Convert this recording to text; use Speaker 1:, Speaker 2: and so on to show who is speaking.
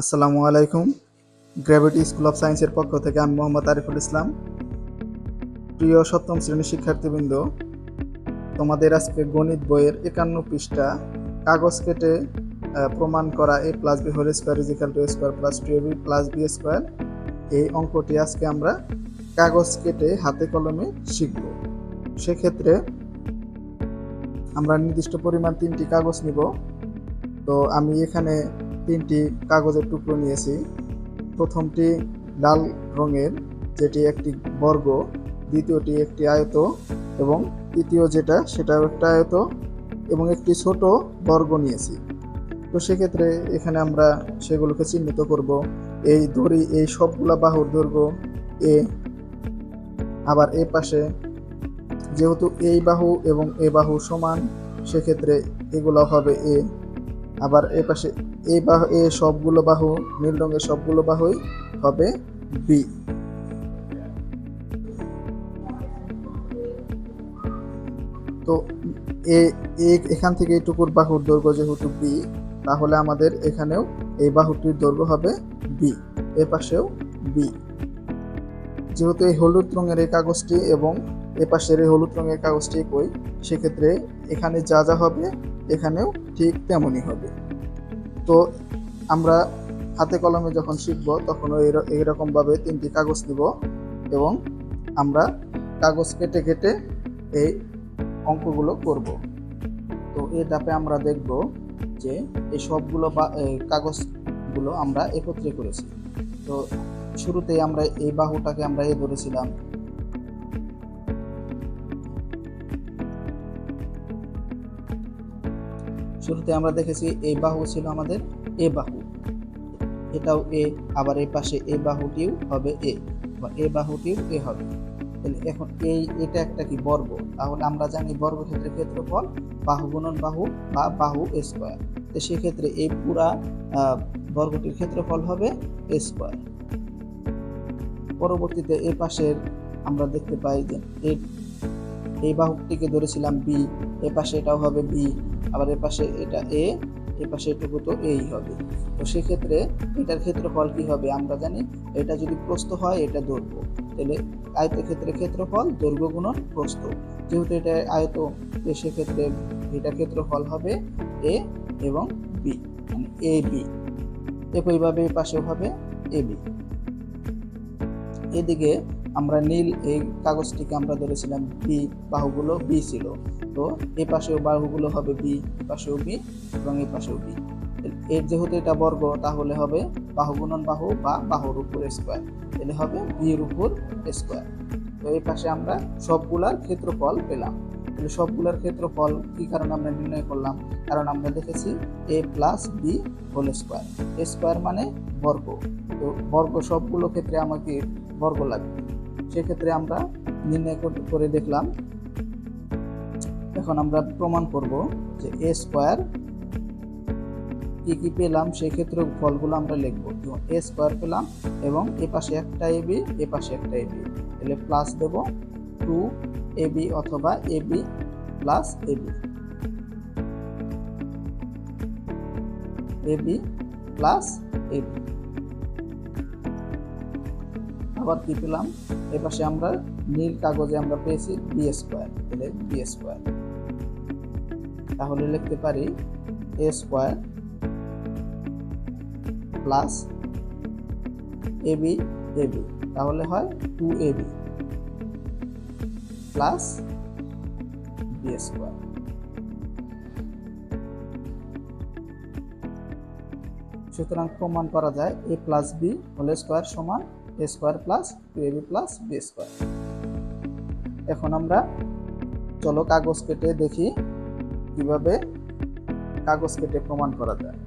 Speaker 1: আসসালামু আলাইকুম। Gravity school of সায়েন্সের পক্ষ থেকে আমি মোহাম্মদ আরিফুল ইসলাম। প্রিয় সপ্তম শ্রেণির শিক্ষার্থীবৃন্দ, তোমাদের আজকে গণিত বইয়ের একান্ন পৃষ্ঠা কাগজ কেটে প্রমাণ করা A plus B whole square is equal to square plus two A B plus B square এই অঙ্কটি আজকে আমরা কাগজ কেটে হাতে কলমে শিখব। সেক্ষেত্রে আমরা নির্দিষ্ট পরিমাণ তিনটি কাগজ নিব। তো আমি এখানে তিনটি কাগজের টুকরো নিয়েছি। প্রথমটি লাল রঙের, যেটি একটি বর্গ, দ্বিতীয়টি একটি আয়ত, এবং তৃতীয় যেটা, সেটাও একটা আয়ত, এবং একটি ছোট বর্গ নিয়েছি। তো সেক্ষেত্রে এখানে আমরা সেগুলোকে চিহ্নিত করব। এই দড়ি, এই সবগুলা বাহুর দৈর্ঘ্য এ, আবার এ পাশে। যেহেতু এই বাহু এবং এ বাহু সমান, সেক্ষেত্রে এগুলো হবে এ। আবার এ পাশে এই বাহু, এ সবগুলো বাহু, নীল রঙের সবগুলো বাহুই হবে বি। তো এ, এ- এখান থেকে এইটুকুর বাহুর দৈর্ঘ্য যেহেতু বি, তাহলে আমাদের এখানেও এই বাহুটির দৈর্ঘ্য হবে বি, এ পাশেও বি। যেহেতু এই হলুদ রঙের এই কাগজটি এবং এ পাশের এই হলুদ রঙের কাগজটি একই, সেক্ষেত্রে এখানে যা যা হবে এখানেও ঠিক তেমনই হবে। তো আমরা হাতে কলমে যখন শিখব, তখন এইরকমভাবে তিনটি কাগজ নিব এবং আমরা কাগজ কেটে কেটে এই অঙ্কগুলো করব। তো এই ধাপে আমরা দেখব যে এই সবগুলো কাগজগুলো আমরা একত্রে করেছি। তো শুরুতেই আমরা এই বাহুটাকে আমরা এ ধরেছিলাম। শুরুতে আমরা দেখেছি এই বাহু ছিল আমাদের এ বাহু। এটাও এ, আবার এই পাশে এই বাহুটিও হবে এ, বা এ বাহুটিও এ হবে। তাহলে এখন এই, এটা একটা কি বর্গ? তাহলে আমরা জানি বর্গক্ষেত্রের ক্ষেত্রফল বাহু গুণন বাহু বা বাহু স্কোয়ার। তো সেক্ষেত্রে এই পুরা বর্গটির ক্ষেত্রফল হবে স্কোয়ার। পরবর্তীতে এই পাশের আমরা দেখতে পাই যে এই বাহুটিকে ধরেছিলাম বি, এ পাশে এটাও হবে বি আবার এ পাশে এটা এ এ পাশে এটুকু তো এই হবে। তো সেক্ষেত্রে এটার ক্ষেত্রফল কি হবে? আমরা জানি এটা যদি প্রস্থ হয়, এটা দৈর্ঘ্য। তাহলে আয়তের ক্ষেত্রে ক্ষেত্রফল দৈর্ঘ্য গুণন প্রস্থ। যেহেতু এটা আয়ত সেক্ষেত্রে এটার ক্ষেত্রফল হবে এ এবং বি মানে এ, বি। একইভাবে পাশেও হবে এ, বি। এদিকে আমরা নীল এই কাগজটিকে আমরা ধরেছিলাম বি বাহুগুলো বি ছিল। তো এই পাশেও বাহুগুলো হবে বি এই পাশেও বি এবং এই পাশেও বি এর যেহেতু এটা বর্গ, তাহলে হবে বাহু গুণন বাহু বা বাহুর উপর স্কোয়ার তাহলে হবে বির উপর স্কোয়ার তো এই পাশে আমরা সবগুলার ক্ষেত্রফল পেলাম। তাহলে সবগুলার ক্ষেত্রফল কি কারণে আমরা নির্ণয় করলাম? কারণ আমরা দেখেছি A plus B whole square square মানে বর্গ। তো বর্গ সবগুলো ক্ষেত্রে আমাকে বর্গ লাগবে। সেক্ষেত্রে আমরা নির্ণয় করে দেখলাম। এখন আমরা প্রমাণ করব যে এ স্কোয়ার কি কি পেলাম সেই ক্ষেত্রে ফলগুলো আমরা লিখব। যেমন এ স্কোয়ার পেলাম এবং এ পাশে একটা এ বি এ পাশে একটা এ বি তাহলে প্লাস দেব টু এ বি অথবা A B plus A B A B plus A B আবার কি পেলাম? এ পাশে আমরা নীল কাগজে আমরা পেয়েছি বি স্কোয়ার তাহলে বি স্কোয়ার তাহলে লিখতে পারি A square plus A B A B তাহলে হয় two A B plus B square সুতরাং প্রমাণ করা যায় A plus B whole square সমান A square plus two B plus B square এখন আমরা চলো কাগজ কেটে দেখি কীভাবে কাগজ কেটে প্রমাণ করা যায়।